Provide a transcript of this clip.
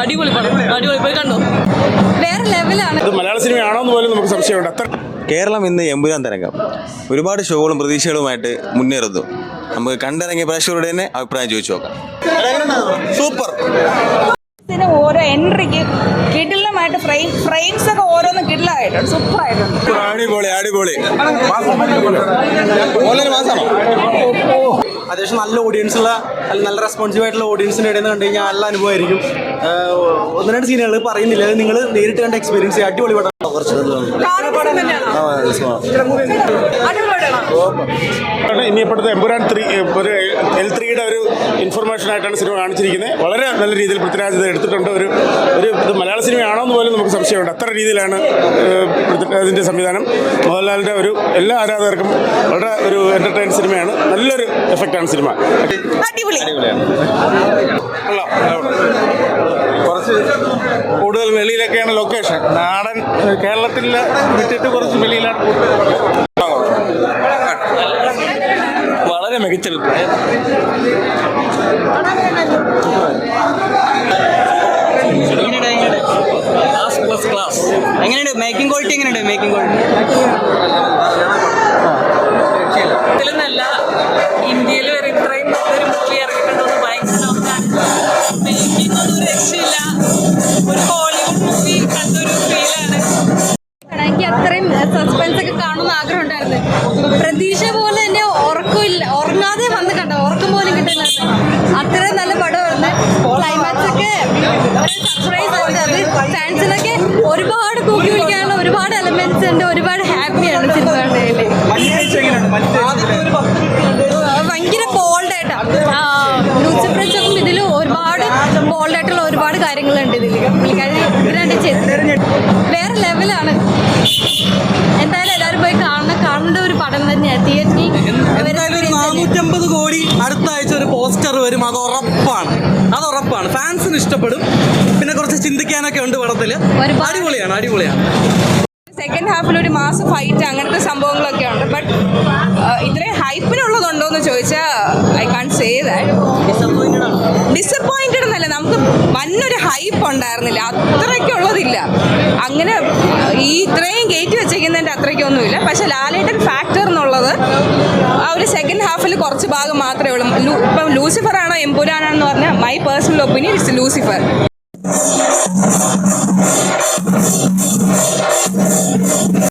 അടിപൊളി പടം. അടിപൊളി. പോയി കണ്ടോ? വേറെ ലെവലാണ്. ഇത് മലയാള സിനിമയാണോ എന്ന് പോലും നമുക്ക് സംശയമുണ്ട് അത്ര കേരളം ഇന്ന് എമ്പുരാൻ തരംഗം. ഒരുപാട് ഷോകളും പ്രതീക്ഷകളുമായിട്ട് മുന്നേറുന്നു. നമുക്ക് കണ്ടിറങ്ങിയ പ്രേക്ഷകരുടെ തന്നെ അഭിപ്രായം ചോദിച്ചു നോക്കാം. സൂപ്പർ. ഓരോ എൻട്രിക്ക് കിടിലമായിട്ട് ഫ്രെയിം ഫ്രെയിംസ് ഒക്കെ ഓരോന്ന് കിടിലായിട്ടുണ്ട് സൂപ്പർ ആയിട്ടുണ്ട്. അടിപൊളി അടിപൊളി. അത്യാവശ്യം നല്ല ഓഡിയൻസ് ഉള്ള അല്ല നല്ല റെസ്പോൺസീവ് ആയിട്ടുള്ള ഓഡിയൻസിന്റെ ഇടയിൽ നിന്ന് കണ്ടു കഴിഞ്ഞാൽ നല്ല അനുഭവമായിരിക്കും. ഒന്ന് രണ്ട് സീനുകൾ പറയുന്നില്ല. അത് നിങ്ങൾ നേരിട്ട് കണ്ട എക്സ്പീരിയൻസ് അടിപൊളി പടം. ഇനി ഇപ്പോഴത്തെ എമ്പുരാൻ ത്രീ ഒരു എൽ ത്രീയുടെ ഒരു ഇൻഫർമേഷൻ ആയിട്ടാണ് സിനിമ കാണിച്ചിരിക്കുന്നത്. വളരെ നല്ല രീതിയിൽ പൃഥ്വിരാജ് ഇത് എടുത്തിട്ടുണ്ട്. ഒരു ഒരു ഇത് മലയാള സിനിമയാണോ എന്ന് പോലും നമുക്ക് സംശയമുണ്ട്. അത്ര രീതിയിലാണ് പൃഥ്വിരാജിന്റെ സംവിധാനം. മോഹൻലാലിന്റെ ഒരു എല്ലാ ആരാധകർക്കും വളരെ ഒരു എന്റർടൈൻ സിനിമയാണ്. നല്ലൊരു എഫക്റ്റാണ് സിനിമ. കുറച്ച് കൂടുതൽ വെളിയിലൊക്കെയാണ് ലൊക്കേഷൻ നാടൻ കേരളത്തിൽ വിട്ടിട്ട് കുറച്ച് വെളിയിലാണ് വളരെ മികച്ച ക്ലാസ് പ്ലസ് ക്ലാസ് എങ്ങനെയുണ്ട്? മേക്കിംഗ് ക്വാളിറ്റി എങ്ങനെയുണ്ട്? മേക്കിംഗ് ക്വാളിറ്റി ഇതിലെന്നല്ല ഇന്ത്യയിൽ വരെ ഇത്രയും നല്ലൊരു മൂവി ഇറങ്ങിയിട്ടുണ്ടെന്ന് ഭയങ്കര മേക്കിംഗ് രക്ഷയില്ല. ഒരു ഹോളിവുഡ് മൂവി കണ്ടൊരു ഫീലാണ് എനിക്ക് അത്രയും സസ്പെൻസ് ഒക്കെ കാണുന്ന ആഗ്രഹം ഉണ്ടായിരുന്നു പ്രതീക്ഷ പോലെ തന്നെ ഉറക്കമില്ല ഉറങ്ങാതെ വന്ന് കണ്ടോ ഉറക്കം പോലും കിട്ടില്ല അത്രയും നല്ല പടമായിരുന്നു ക്ലൈമാക്സ് ഒക്കെ ഒരു സർപ്രൈസ് ഉണ്ട്. അത് ഫാൻസിനൊക്കെ ഒരുപാട് കൂക്കി വിളിക്കാനുള്ള ഒരുപാട് എലമെന്റ്സ് ഉണ്ട്. ഒരുപാട് ഹാപ്പിയാണ് സിനിമ ഭയങ്കര ബോൾഡായിട്ടാണ് ലൂസിഫ്രൻസും ഇതിൽ ഒരുപാട് ബോൾഡ് ആയിട്ടുള്ള ഒരുപാട് കാര്യങ്ങളുണ്ട് ഇതിൽ ഇതിനായിട്ട് വേറെ ലെവലാണ് എന്തായാലും എല്ലാവരും പോയി കാണുന്ന കാണേണ്ട ഒരു പടം തന്നെയാണ് തിയേറ്ററിൽ കോടി അടുത്ത ആഴ്ച ഒരു പോസ്റ്റർ വരും. അത് ഉറപ്പാണ് അത് ഉറപ്പാണ്. ഫാൻസിന് ഇഷ്ടപ്പെടും. പിന്നെ കുറച്ച് ചിന്തിക്കാനൊക്കെ ഉണ്ട് പടത്തിൽ അടിപൊളിയാണ് അടിപൊളിയാണ്. സെക്കൻഡ് ഹാഫിൽ ഒരു മാസ് ഫൈറ്റ് അങ്ങനത്തെ സംഭവങ്ങളൊക്കെ ഉണ്ട്. ബട്ട് ഇത്രയും ഹൈപ്പിനുള്ളതുണ്ടോ എന്ന് ചോദിച്ചാൽ I can't say that disappointed എന്നല്ല നമുക്ക് വന്നൊരു ഹൈപ്പ് ഉണ്ടായിരുന്നില്ല. അത്രയ്ക്കുള്ളതില്ല അങ്ങനെ ഈ ഇത്രയും കയറ്റി വെച്ചേക്കുന്നതിന്റെ അത്രയ്ക്കൊന്നുമില്ല. പക്ഷേ ലാലേട്ടൻ ഫാക്ടർ എന്നുള്ളത് ആ ഒരു സെക്കൻഡ് ഹാഫിൽ കുറച്ച് ഭാഗം മാത്രമേ ഉള്ളൂ. ഇപ്പം ലൂസിഫർ ആണോ പറഞ്ഞാൽ my personal opinion it's Lucifer